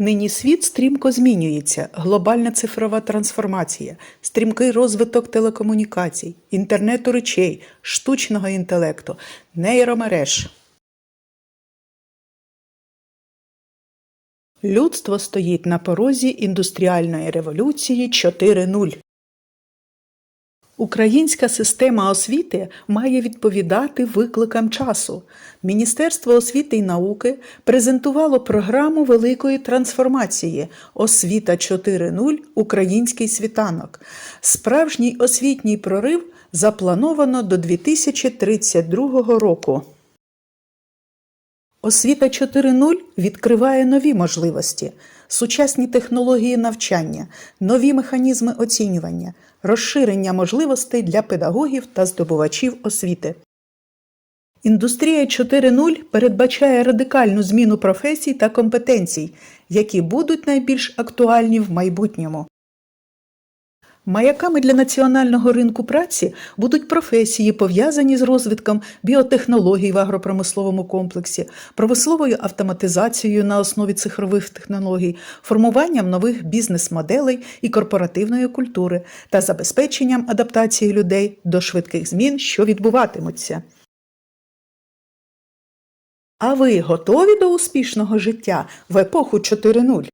Нині світ стрімко змінюється, глобальна цифрова трансформація, стрімкий розвиток телекомунікацій, інтернету речей, штучного інтелекту, нейромереж. Людство стоїть на порозі індустріальної революції 4.0. Українська система освіти має відповідати викликам часу. Міністерство освіти і науки презентувало програму великої трансформації Освіта 4.0 Український світанок. Справжній освітній прорив заплановано до 2032 року. Освіта 4.0 відкриває нові можливості, сучасні технології навчання, нові механізми оцінювання, розширення можливостей для педагогів та здобувачів освіти. Індустрія 4.0 передбачає радикальну зміну професій та компетенцій, які будуть найбільш актуальні в майбутньому. Маяками для національного ринку праці будуть професії, пов'язані з розвитком біотехнологій в агропромисловому комплексі, промисловою автоматизацією на основі цифрових технологій, формуванням нових бізнес-моделей і корпоративної культури та забезпеченням адаптації людей до швидких змін, що відбуватимуться. А ви готові до успішного життя в епоху 4.0?